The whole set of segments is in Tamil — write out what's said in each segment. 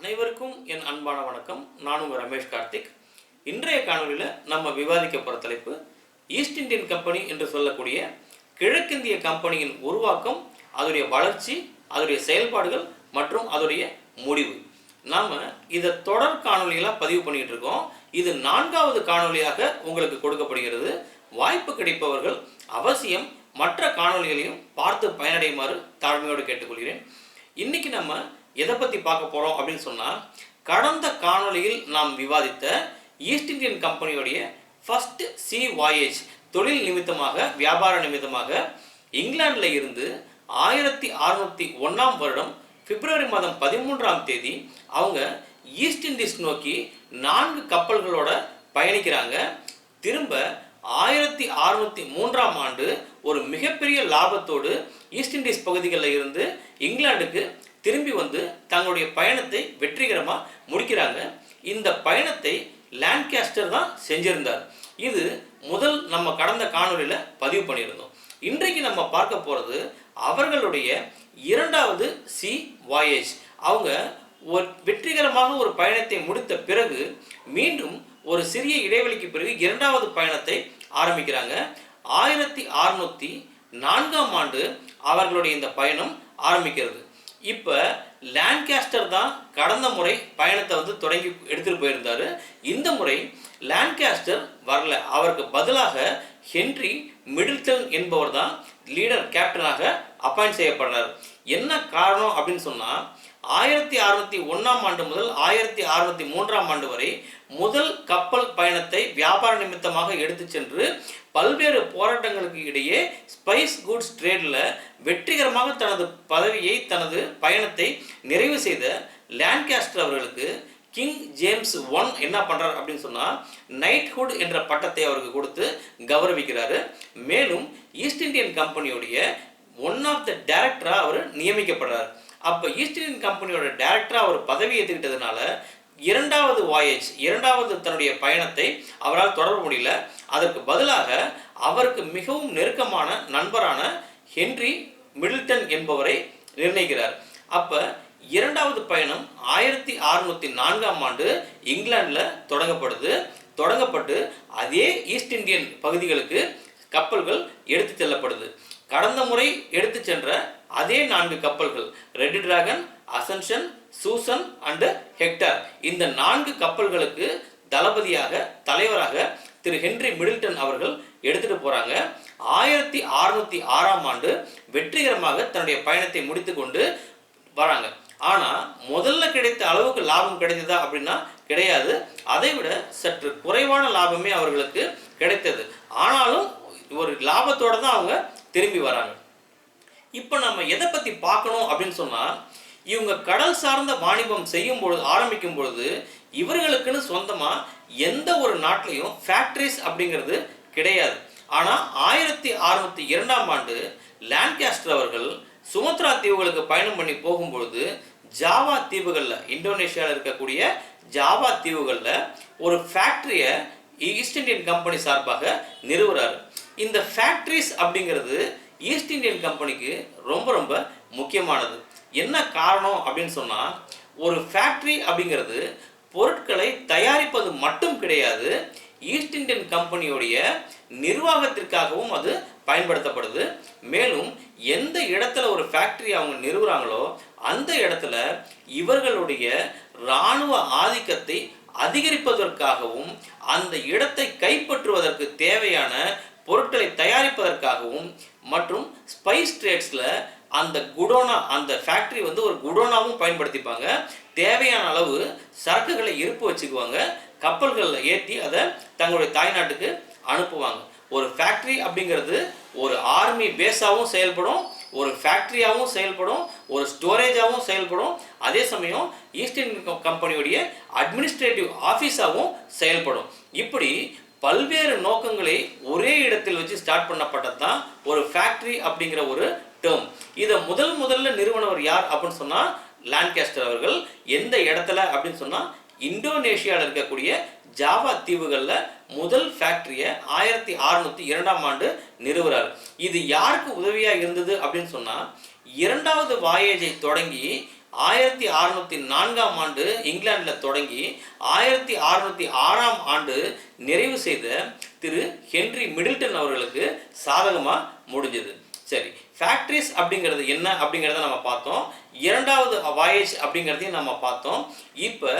அனைவருக்கும் என் அன்பான வணக்கம். நான் உங்கள் ரமேஷ் கார்த்திக். இன்றைய காணொளியில் நம்ம விவாதிக்க போகிற தலைப்பு ஈஸ்ட் இந்தியன் கம்பெனி என்று சொல்லக்கூடிய கிழக்கிந்திய கம்பெனியின் உருவாக்கம் அதோடைய வளர்ச்சி அதோடைய செயல்பாடுகள் மற்றும் அதோடைய முடிவு. நாம் இதை தொடர் காணொலிகளாக பதிவு பண்ணிக்கிட்டு இருக்கோம். இது நான்காவது காணொளியாக உங்களுக்கு கொடுக்கப்படுகிறது. வாய்ப்பு கிடைப்பவர்கள் அவசியம் மற்ற காணொளிகளையும் பார்த்து பயனடையுமாறு தாழ்மையோடு கேட்டுக்கொள்கிறேன். இன்னைக்கு நம்ம எதை பற்றி பார்க்க போகிறோம் அப்படின்னு சொன்னால் கடந்த காணொளியில் நாம் விவாதித்த ஈஸ்ட் இந்தியன் கம்பெனியோடைய ஃபர்ஸ்ட் சி வாயேஜ் தொழில் நிமித்தமாக வியாபார நிமித்தமாக இங்கிலாந்தில் இருந்து ஆயிரத்தி அறுநூத்தி ஒன்றாம் வருடம் பிப்ரவரி மாதம் பதிமூன்றாம் தேதி அவங்க ஈஸ்ட் இண்டீஸ் நோக்கி நான்கு கப்பல்களோட பயணிக்கிறாங்க. திரும்ப ஆயிரத்தி அறுநூத்தி மூன்றாம் ஆண்டு ஒரு மிகப்பெரிய லாபத்தோடு ஈஸ்ட் இண்டீஸ் பகுதிகளில் இருந்து இங்கிலாந்துக்கு திரும்பி வந்து தங்களுடைய பயணத்தை வெற்றிகரமாக முடிக்கிறாங்க. இந்த பயணத்தை லேண்ட்காஸ்டர் தான் செஞ்சிருந்தார். இது முதல் நம்ம கடந்த காணொலியில் பதிவு பண்ணியிருந்தோம். இன்றைக்கு நம்ம பார்க்க போகிறது அவர்களுடைய இரண்டாவது சி வாயேஜ் அவங்க ஒரு வெற்றிகரமாக ஒரு பயணத்தை முடித்த பிறகு மீண்டும் ஒரு சிறிய இடைவெளிக்கு பிறகு இரண்டாவது பயணத்தை ஆரம்பிக்கிறாங்க. ஆயிரத்தி அறுநூத்தி நான்காம் ஆண்டு அவர்களுடைய இந்த பயணம் ஆரம்பிக்கிறது. இப்போ லேண்ட்காஸ்டர் தான் கடந்த முறை பயணத்தை வந்து தொடங்கி எடுத்துகிட்டு போயிருந்தாரு. இந்த முறை லேண்ட்காஸ்டர் வரல. அவருக்கு பதிலாக ஹென்றி மிடில்டன் என்பவர் தான் லீடர் கேப்டனாக அப்பாயிண்ட் செய்யப்படுறார் என்ன காரணம் அப்படின்னு சொன்னால் ஆயிரத்தி அறுநூத்தி ஒன்றாம் ஆண்டு முதல் ஆயிரத்தி அறுநூத்தி மூன்றாம் ஆண்டு வரை முதல் கப்பல் பயணத்தை வியாபார நிமித்தமாக எடுத்து சென்று பல்வேறு போராட்டங்களுக்கு இடையே ஸ்பைஸ் குட்ஸ் ட்ரேடில் வெற்றிகரமாக தனது பதவியை தனது பயணத்தை நிறைவு செய்த லேண்ட்காஸ்டர் அவர்களுக்கு கிங் ஜேம்ஸ் ஒன் என்ன பண்ணுறார் அப்படின்னு சொன்னால் நைட்ஹுட் என்ற பட்டத்தை அவருக்கு கொடுத்து கௌரவிக்கிறாரு. மேலும் ஈஸ்ட் இந்தியன் கம்பெனியுடைய ஒன் ஆஃப் த டைரக்டராக அவர் நியமிக்கப்படுறார். அப்போ ஈஸ்ட் இந்தியன் கம்பெனியோட டேரக்டராக அவர் பதவி ஏற்றுக்கிட்டதுனால இரண்டாவது வாயேஜ் இரண்டாவது தன்னுடைய பயணத்தை அவரால் தொடர முடியல. அதற்கு பதிலாக அவருக்கு மிகவும் நெருக்கமான நண்பரான ஹென்றி மிடில்டன் என்பவரை நிர்ணயிக்கிறார். அப்போ இரண்டாவது பயணம் ஆயிரத்தி அறுநூத்தி நான்காம் ஆண்டு இங்கிலாந்தில் தொடங்கப்படுது. தொடங்கப்பட்டு அதே ஈஸ்ட் இந்தியன் பகுதிகளுக்கு கப்பல்கள் எடுத்து செல்லப்படுது. கடந்த முறை எடுத்து சென்ற அதே நான்கு கப்பல்கள் Red Dragon Ascension Susan and Hector இந்த நான்கு கப்பல்களுக்கு தளபதியாக தலைவராக திரு ஹென்றி மிடில்டன் அவர்கள் எடுத்துட்டு போறாங்க. ஆயிரத்தி அறுநூத்தி ஆறாம் ஆண்டு வெற்றிகரமாக தன்னுடைய பயணத்தை முடித்துக்கொண்டு வராங்க. ஆனா முதல்ல கிடைத்த அளவுக்கு லாபம் கிடைத்ததா அப்படின்னா கிடையாது. அதை விட சற்று குறைவான லாபமே அவர்களுக்கு கிடைத்தது. ஆனாலும் ஒரு லாபத்தோட தான் அவங்க திரும்பி வராங்க. இப்போ நம்ம எதை பற்றி பார்க்கணும் அப்படின்னு சொன்னால் இவங்க கடல் சார்ந்த வாணிபம் செய்யும் பொழுது ஆரம்பிக்கும் பொழுது இவர்களுக்குன்னு சொந்தமாக எந்த ஒரு நாட்டிலையும் ஃபேக்ட்ரிஸ் அப்படிங்கிறது கிடையாது. ஆனால் ஆயிரத்தி அறுநூத்தி இரண்டாம் ஆண்டு லேண்ட்காஸ்டர் அவர்கள் சுமத்ரா தீவுகளுக்கு பயணம் பண்ணி போகும்பொழுது ஜாவா தீவுகளில் இந்தோனேஷியாவில் இருக்கக்கூடிய ஜாவா தீவுகளில் ஒரு ஃபேக்ட்ரியை ஈஸ்ட் இந்தியன் கம்பெனி சார்பாக நிறுவுறாரு. இந்த ஃபேக்ட்ரிஸ் அப்படிங்கிறது ஈஸ்ட் இந்தியன் கம்பெனிக்கு ரொம்ப ரொம்ப முக்கியமானது. என்ன காரணம் அப்படின்னு சொன்னால் ஒரு ஃபேக்ட்ரி அப்படிங்கிறது பொருட்களை தயாரிப்பது மட்டும் கிடையாது ஈஸ்ட் இந்தியன் கம்பெனியுடைய நிர்வாகத்திற்காகவும் அது பயன்படுத்தப்படுது. மேலும் எந்த இடத்துல ஒரு ஃபேக்ட்ரி அவங்க நிறுவுறாங்களோ அந்த இடத்துல இவர்களுடைய இராணுவ ஆதிக்கத்தை அதிகரிப்பதற்காகவும் அந்த இடத்தை கைப்பற்றுவதற்கு தேவை பொருட்களை தயாரிப்பதற்காகவும் மற்றும் ஸ்டேட்ஸில் அந்த குடோனா அந்த ஃபேக்ட்ரி வந்து ஒரு குடோனாவும் பயன்படுத்திப்பாங்க. தேவையான அளவு சரக்குகளை இருப்பு வச்சுக்குவாங்க. கப்பல்களில் ஏற்றி அதை தங்களுடைய தாய்நாட்டுக்கு அனுப்புவாங்க. ஒரு ஃபேக்ட்ரி அப்படிங்கிறது ஒரு ஆர்மி பேஸாகவும் செயல்படும் ஒரு ஃபேக்ட்ரியாகவும் செயல்படும் ஒரு ஸ்டோரேஜாகவும் செயல்படும். அதே சமயம் ஈஸ்ட் இந்தியன் கம்பெனியுடைய அட்மினிஸ்ட்ரேட்டிவ் ஆஃபீஸாகவும் செயல்படும். இப்படி பல்வேறு நோக்கங்களை ஒரே வச்சு ஸ்டார்ட் பண்ணப்பட்டது தான் ஒரு ஃபேக்ட்ரி அப்படிங்கிற ஒரு டேர்ம் இதை முதல் முதல்ல நிறுவனவர் யார் அப்படின்னு சொன்னால் லேண்ட்கேஸ்டர் அவர்கள். எந்த இடத்துல அப்படின்னு சொன்னால் இந்தோனேஷியாவில் இருக்கக்கூடிய ஜாவா தீவுகளில் முதல் ஃபேக்ட்ரியை ஆயிரத்தி அறுநூத்தி இரண்டாம் ஆண்டு நிறுவுறார். இது யாருக்கு உதவியாக இருந்தது அப்படின்னு சொன்னால் இரண்டாவது வாயேஜை தொடங்கி ஆயிரத்தி அறுநூத்தி நான்காம் ஆண்டு இங்கிலாந்தில் தொடங்கி ஆயிரத்தி அறுநூத்தி ஆறாம் ஆண்டு நிறைவு செய்த திரு ஹென்றி மிடில்டன் அவர்களுக்கு சாதகமாக முடிஞ்சது. சரி ஃபேக்ட்ரிஸ் அப்படிங்கிறது என்ன அப்படிங்கிறத நம்ம பார்த்தோம். இரண்டாவது வாயேஜ் அப்படிங்கிறதையும் நம்ம பார்த்தோம். இப்போ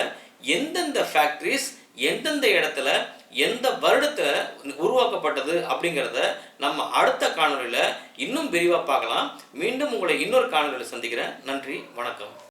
எந்தெந்த ஃபேக்ட்ரிஸ் எந்தெந்த இடத்துல எந்த வருடத்தில் உருவாக்கப்பட்டது அப்படிங்கிறத நம்ம அடுத்த காணொலியில் இன்னும் விரிவாக பார்க்கலாம். மீண்டும் உங்களை இன்னொரு காணொலியில் சந்திக்கிறேன். நன்றி வணக்கம்.